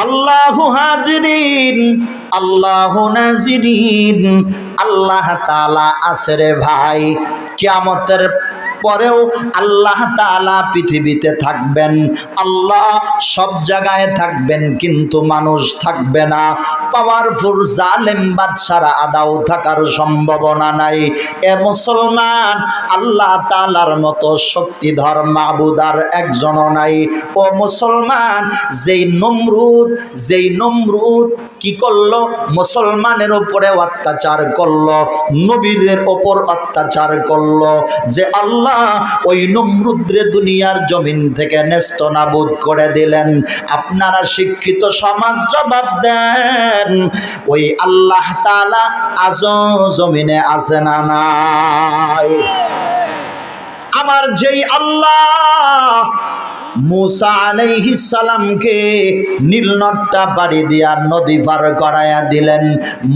আল্লাহ হাজরিন আল্লাহ নাজিরিন আল্লাহ তাআলা আছে রে ভাই। কিয়ামতের পরেও আল্লাহ তাআলা পৃথিবীতে থাকবেন। আল্লাহ সব জায়গায় থাকবেন, কিন্তু মানুষ থাকবে না। পাওয়ারফুল জালেম বাদশারা আদাও থাকার সম্ভাবনা নাই। এ মুসলমান, আল্লাহ তালার মতো শক্তিধর মাবুদার একজনও নাই। ও মুসলমান, যেই নমরুদ যেই নমরুদ কি করল? মুসলমানের উপরে অত্যাচার করল। নবীদের ওপর অত্যাচার করল যে আল্লাহ ওই নমরুদ্রে দুনিয়ার জমিন থেকে নেস্ত নাবুদ করে দিলেন। আপনারা শিক্ষিত সমাজ জবাব দেন, ওই আল্লাহ তাআলা আজ জমিনে আছে না নাই। আমার যেই আল্লাহ মুসা আলাইহিস সালামকে নীলনদটা পাড়ি দিয়া নদী পার করায়া দিলেন।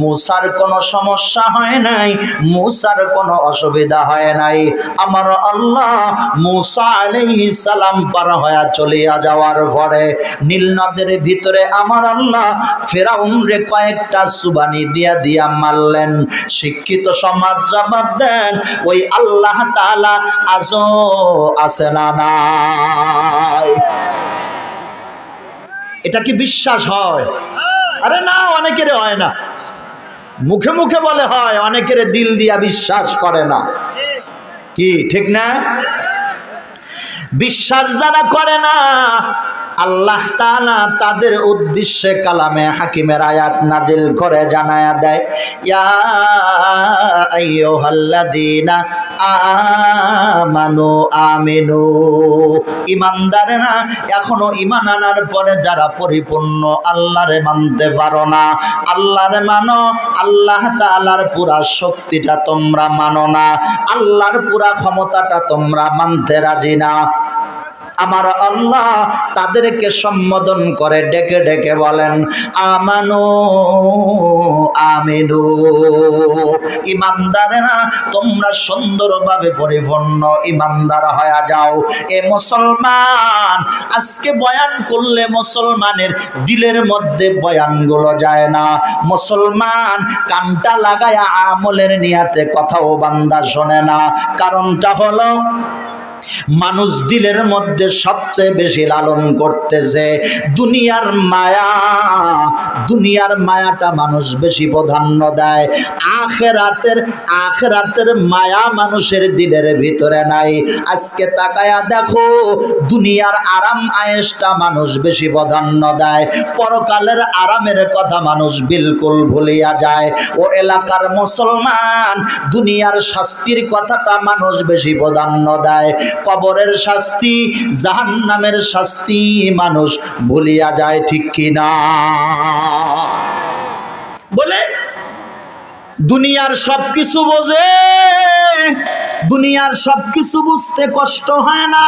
মুসার কোনো সমস্যা হয় নাই, মুসার কোনো অসুবিধা হয় নাই। আমার আল্লাহ মুসা আলাইহিস সালাম পার হয়ে চলিয়া যাওয়ার পরে নীলনদের ভিতরে আমার আল্লাহ ফেরাউন রে কয়েকটা সুবানি দিয়া দিয়া মারলেন। শিক্ষিত সমাজ জবাব দেন, ওই আল্লাহ তাআলা আজও আছে না? এটা কি বিশ্বাস হয়? আরে না, অনেকের হয় না। মুখে মুখে বলে হয়, অনেকের দিল দিয়া বিশ্বাস করে না। কি, ঠিক না? বিশ্বাস যারা করে না আল্লাহ তাআলা তাদের উদ্দেশ্যে কালামে হাকিমের আয়াত নাজিল করে জানায়া দেয়, ইয়া আইয়ুহাল্লাযীনা আমানু আমিনু। ইমানদারেরা এখনও ইমান আনার পরে যারা পরিপূর্ণ, আল্লাহরে মানতে পারো না। আল্লাহরে মানো, আল্লাহ তাআলার পুরা শক্তিটা তোমরা মানো না। আল্লাহর পুরা ক্ষমতাটা তোমরা মানতে রাজি না। আমার আল্লাহ তাদেরকে সম্বোধন করে, ডেকে ডেকে বলেন, আমানো, আমিনু। ইমানদারেরা, তোমরা সুন্দরভাবে পরিপূর্ণ ইমানদার হয়ে যাও। এ মুসলমান, আজকে বয়ান করলে মুসলমানের দিলের মধ্যে বয়ানগুলো যায় না। মুসলমান, কানটা লাগায় আমলের নিয়াতে কথাও বান্দা শোনে না। কারণটা হলো মানুষ দিলের মধ্যে সবচেয়ে বেশি লালন করতেছে। দুনিয়ার মায়া, দুনিয়ার মায়াটা মানুষ বেশি প্রাধান্য দেয়। আখেরাতের আখেরাতের মায়া মানুষের দিলের ভিতরে নাই। আজকে তাকায়া দেখো, দুনিয়ার আরাম আয়েসটা মানুষ বেশি প্রাধান্য দেয়। পরকালের আরামের কথা মানুষ বিলকুল ভুলিয়া যায়। ও এলাকার মুসলমান, দুনিয়ার শাস্তির কথাটা মানুষ বেশি প্রাধান্য দেয়। কবরের শাস্তি, জাহান্নামের শাস্তি মানুষ বলিয়া যায় ঠিক কিনা? বলে, দুনিয়ার সবকিছু বোঝে, দুনিয়ার সবকিছু বুঝতে কষ্ট হয় না।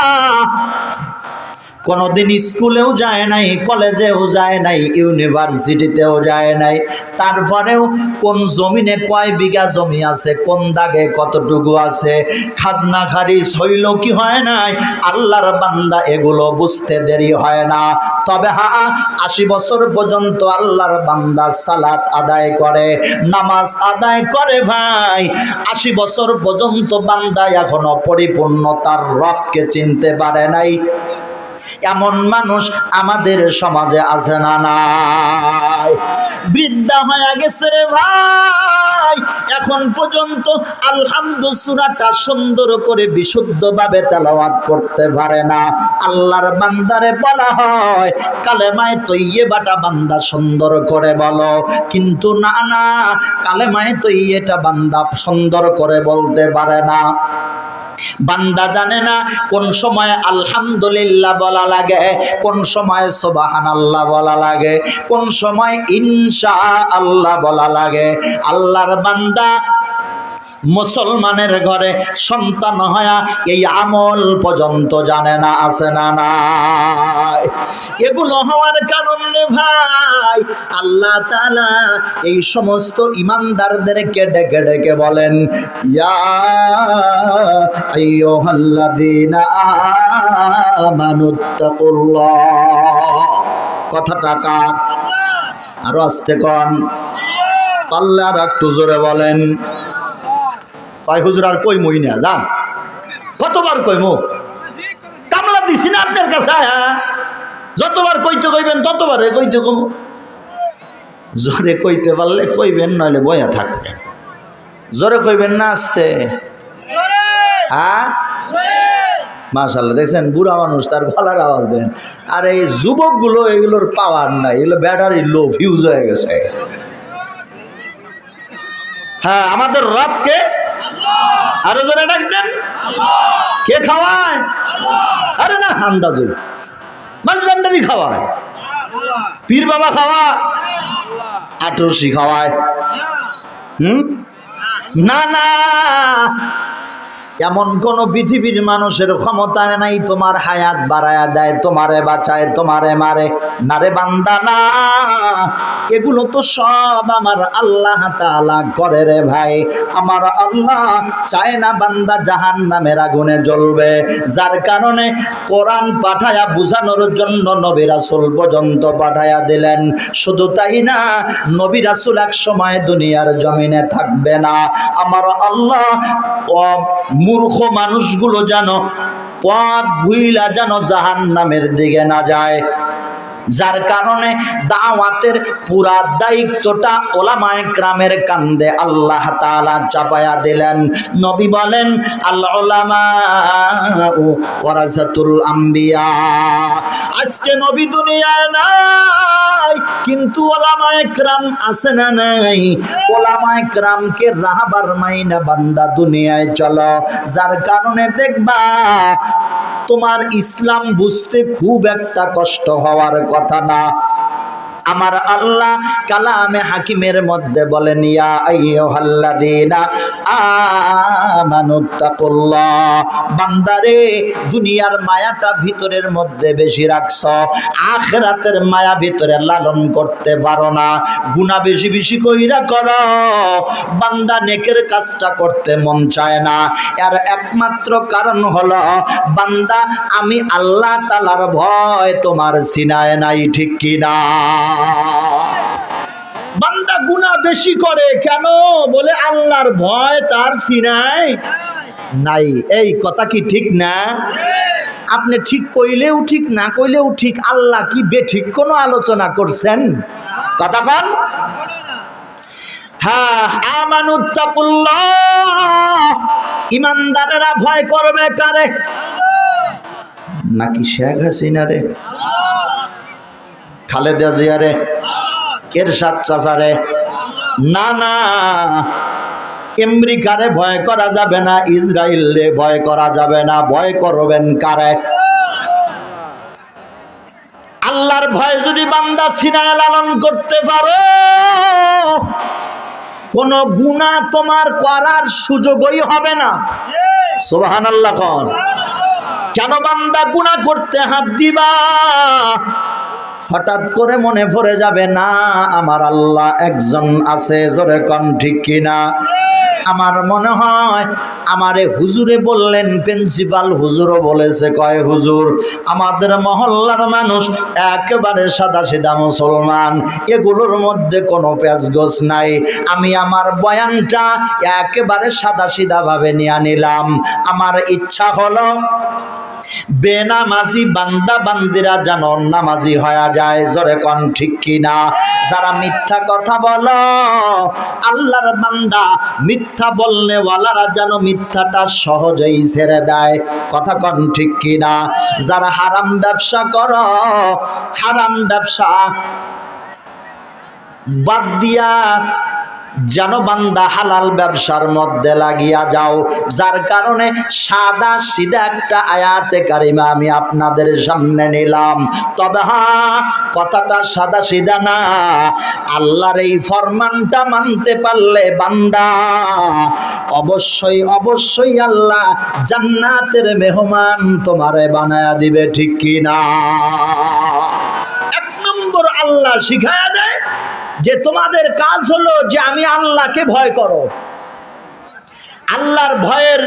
কোনোদিন স্কুলেও যায় নাই, কলেজেও যায় নাই, ইউনিভার্সিটিতেও যায় নাই। তারপরেও কোন জমিনে কয় বিঘা জমি আছে, কোন দাগে কতটুকু আছে, খাজনা খারিজ হইল কি হয় নাই, আল্লাহর বান্দা এগুলো বুঝতে দেরি হয় না। তবে হা, আশি বছর পর্যন্ত আল্লাহর বান্দা সালাত আদায় করে, নামাজ আদায় করে ভাই। আশি বছর পর্যন্ত বান্দা এখনও পরিপূর্ণ, তার রবকে চিনতে পারে নাই। এমন মানুষ আমাদের সমাজে আছে না নাই। বৃদ্ধা হয়ে গেছে রে ভাই। এখন পর্যন্ত আলহামদু সুরাটা সুন্দর করে বিশুদ্ধভাবে তেলাওয়াত করতে পারে না। আল্লাহর বান্দারে বলা হয়, কালেমায় তৈয়ে বাটা বান্দা সুন্দর করে বলো। কিন্তু না না, কালেমায় তৈয়েটা বান্দা সুন্দর করে বলতে পারে না। বান্দা জানে না কোন সময় আলহামদুলিল্লাহ বলা লাগে, কোন সময় সোবাহান আল্লাহ বলা লাগে, কোন সময় ইনশা আল্লাহ বলা লাগে। আল্লাহর বান্দা মুসলমানের ঘরে সন্তান হয়া এই আমল পর্যন্ত জানে না, আছে না এগুলো হওয়ার কারণে ভাই, আল্লাহ তাআলা এই সমস্ত ইমানদারদেরকে ডেকে ডেকে বলেন, ইয়া আইয়ুহাল্লাযীনা আমানুত্তাকুল্লাহ। কথা টাকা আরও আসতে কন। পারলে আর একটু জোরে বলেন কয়, হুজুর আর কই মই না যান কতবার কইমু? কামলা দিছি না আপনার কাছে হ্যাঁ যতবার কইতে কইবেন, ততবার কইতে কম। জোরে কইতে পারলে কইবেন, নইলে বয়া থাকবেন। জোরে কইবেন না, আসতে। হ্যাঁ? মাশাল্লাহ দেখছেন, বুড়া মানুষ, তার গলার আওয়াজ দেন। আর, এই যুবকগুলো, এগুলোর পাওয়ার নাই, এগুলো ব্যাটারি লো ফিউজ হয়ে গেছে। হ্যাঁ আমাদের রবকে আরও জোরে ডাক দেন কে খাওয়ায়? আরে না, আন্দাজে। মাছ ভান্ডারি খাওয়ায়। পীর বাবা খাওয়া আটরসি খাওয়ায়। হুম? না না। এমন কোন পৃথিবীর মানুষের ক্ষমতা নাই, তোমার হায়াত বাড়ায়া দেয়, তোমারে বাঁচায়, তোমারে মারে। নারে বান্দা, না। এগুলো তো সব আমার আল্লাহ তাআলা করে রে ভাই। আমার আল্লাহ চায় না বান্দা জাহান নামের আগুনে জ্বলবে। যার কারণে কোরআন পাঠায়া বুঝানোর জন্য নবী রাসূল পর্যন্ত পাঠায়া দিলেন। শুধু তাই না, নবী রাসূল এক সময় দুনিয়ার জমিনে থাকবে না। আমার আল্লাহ মূর্খ মানুষগুলো যেন পথ ভুইলা যেন জাহান নামের দিকে না যায়। যার কারণে দাওয়াতের পুরা দায়িত্বটা ওলামায়ে গ্রামের কান্দে আল্লাহ তাআলা চাপায়া দিলেন। নবী বলেন, আল আম্বিয়া। আজকে নবী দুনিয়ায় নাই, কিন্তু ওলামায়ে গ্রাম আছে না নাই? ওলামায়ে গ্রামকে রাহবার মাইনা বান্দা দুনিয়ায় চলো। যার কারণে দেখবা, তোমার ইসলাম বুঝতে খুব একটা কষ্ট হওয়ার কথা না। আমার আল্লাহ কালামে হাকিমের মধ্যে বলেন বান্দারে, দুনিয়ার মায়াটা ভিতরের মধ্যে বেশি রাখছ, আখিরাতের মায়া ভিতরে লালন করতে পারো না, গুনাহ বেশি বেশি কইরা কর। বান্দা নেকের কাজটা করতে মন চায় না। এর একমাত্র কারণ হলো, বান্দা, আমি আল্লাহ তালার ভয় তোমার সিনায় নাই, ঠিক কিনা? বান্দা গুনাহ বেশি করে কেন? বলে আল্লাহর ভয় তার সিনায় নাই। এই কথা কি ঠিক না? আপনি ঠিক কইলেও ঠিক, না কইলেও ঠিক, আল্লাহ কি বেঠিক কোনো আলোচনা করছেন? কথা কন। হ্যাঁ ইমানদারেরা ভয় করবে কারে? নাকি শেখ হাসিনা রে? খালেদা জিয়া রে এরশাদ চাচা রে না না, আমেরিকারে ভয় করা যাবে না ইসরায়েলে ভয় করা যাবে না, ভয় করবেন কারে? আল্লাহর ভয় যদি বান্দা সিনায় লালন করতে পারো, কোন গুণা তোমার করার সুযোগই হবে না। সোহান আল্লাহ কেন বান্দা গুণা করতে হাত দিবা? হঠাৎ করে মনে পড়ে যাবে, না, আমার আল্লাহ একজন আছে, জোরে কন ঠিক কিনা? আমার মনে হয়, আমারে হুজুরে বললেন, প্রিন্সিপাল হুজুরও বলেছে, কয় হুজুর, আমাদের মহল্লার মানুষ একেবারে সাদা সিধা মুসলমান, এগুলোর মধ্যে কোনো প্যাচগোছ নাই। আমি আমার বয়ানটা একেবারে সাদা সিধা ভাবে নিয়ে নিলাম। আমার ইচ্ছা হলো বেনামাজি বান্দা বান্দিরা যেন নামাজি হয়ে যায়, জোরে কন ঠিক কিনা? যারা মিথ্যা কথা বলো, আল্লাহর বান্দা মিথ্যা বললে ওয়ালারা যেন মিথ্যাটা সহজেই ছেড়ে দেয়, কথা কন ঠিক কিনা? যারা হারাম ব্যবসা করো, হারাম ব্যবসা বাদ দিয়া যেন বান্দা হালাল ব্যবসার মধ্যে লাগিয়া যাও, যার কারণে সাদা সিধা একটা আয়াতে কারিমা আমি আপনাদের সামনে নিলাম। তবে হ্যাঁ কথাটা সাদা সিধা না, আল্লাহর এই ফরমানটা মানতে পারলে বান্দা অবশ্যই অবশ্যই আল্লাহ জান্নাতের মেহমান তোমারে বানায়া দিবে, ঠিক কিনা? এক নম্বর আল্লাহ শিখায়া দেয় যে তোমাদের কাজ হলো যে আমি আল্লাহকে ভয় করো। আল্লাহর ভয়ের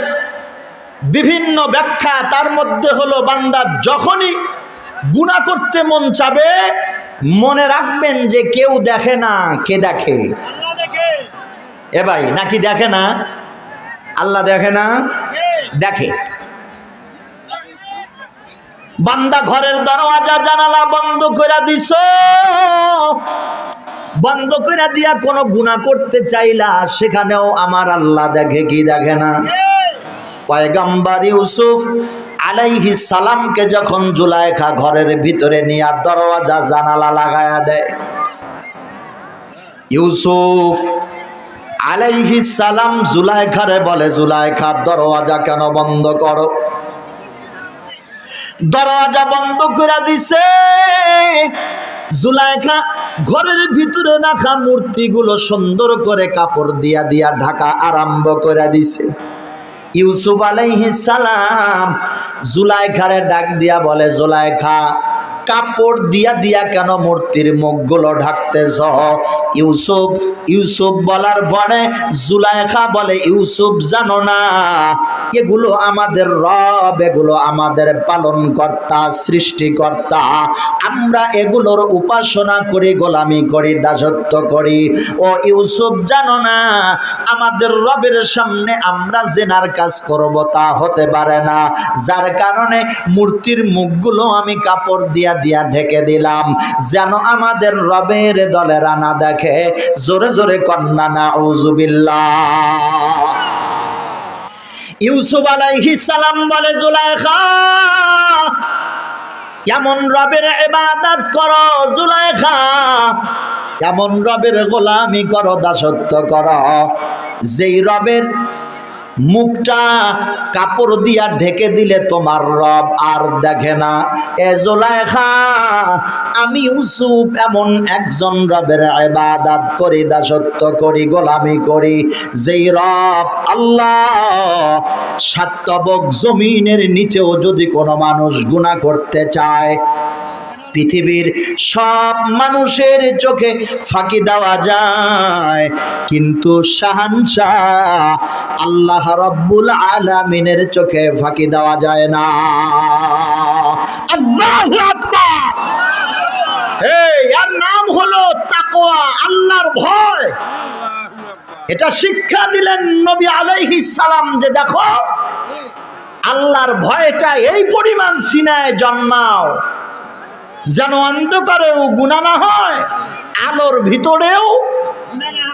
বিভিন্ন ব্যাখ্যা তার মধ্যে হলো, বান্দা যখনই গুণা করতে মন চাবে, মনে রাখবেন যে কেউ দেখে না, কে দেখে? এ ভাই, নাকি দেখে না? আল্লাহ দেখে না? দেখে। বান্দা ঘরের দরওয়াজা জানালা বন্ধ করে দিছ। বন্ধ করে দিয়া কোনো গুণা করতে চাইলা, সেখানেও আমার আল্লাহ দেখে কি দেখে না? পয়গম্বর ইউসুফ আলাইহি সালামকে যখন জুলাইখা ঘরের ভিতরে নিয়ে দরওয়াজা জানালা লাগায়া দেয়, ইউসুফ আলাইহি সালাম জুলাইখারে বলে, জুলাইখা, দরওয়াজা কেন বন্ধ করো? দরওয়াজা বন্ধ করে দিছে। জুলাইখা ঘরের ভিতরে রাখা মূর্তিগুলো সুন্দর করে কাপড় দিয়া দিয়া ঢাকা আরম্ভ করে দিছে। ইউসুফ আলাইহিস সালাম জুলাইখারে ডাক দিয়া বলে, জুলাইখা কাপড় দিয়া দিয়া কেন মূর্তির মুখগুলো ঢাকতেছ ইউসুফ ইউসুফ বলার পরে জুলাইখা বলে, ইউসুফ জানো না, এগুলো আমাদের রব, এগুলো আমাদের পালন কর্তা সৃষ্টিকর্তা। আমরা এগুলোর উপাসনা করি, গোলামি করি, দাসত্ব করি। ও ইউসুফ জানো না, আমাদের রবের সামনে আমরা জেনার কাজ করব তা হতে পারে না। যার কারণে মূর্তির মুখগুলো আমি কাপড় দিয়া দিয়া ঢেকে দিলাম। যেন আমাদের রবের দলের আনা দেখে। জোরে জোরে কন্যা না ইউসুফ আলাইহিস সালাম বলে, জুলাইখা এমন রবের ইবাদত করো জুলাইখা? এমন রবের গোলামি করো, দাসত্ব করো। যেই রবের মুখটা কাপড় দিয়া ঢেকে দিলে তোমার রব আর দেখে না। এ জোলাইখা, আমি ইউসুফ এমন একজন রবের ইবাদত করি, দাসত্ব করি, গোলামি করি, যেই রব আল্লাহ সাতবক জমিনের নিচেও যদি কোনো মানুষ গুনাহ করতে চায় পৃথিবীর সব মানুষের চোখে ফাঁকি দেওয়া যায়। কিন্তু শাহানশাহ আল্লাহ রব্বুল আলামিনের চোখে ফাঁকি দেওয়া যায় না। আল্লাহু আকবার! এর নাম হলো তাকওয়া, আল্লাহর ভয়। এটা শিক্ষা দিলেন নবী আলাইহিস সালাম যে দেখো, আল্লাহর ভয়টা এই পরিমাণ সিনায় জন্মাও। যেন অন্ধকারেও গুণা না হয় আলোর ভিতরেও গুণা না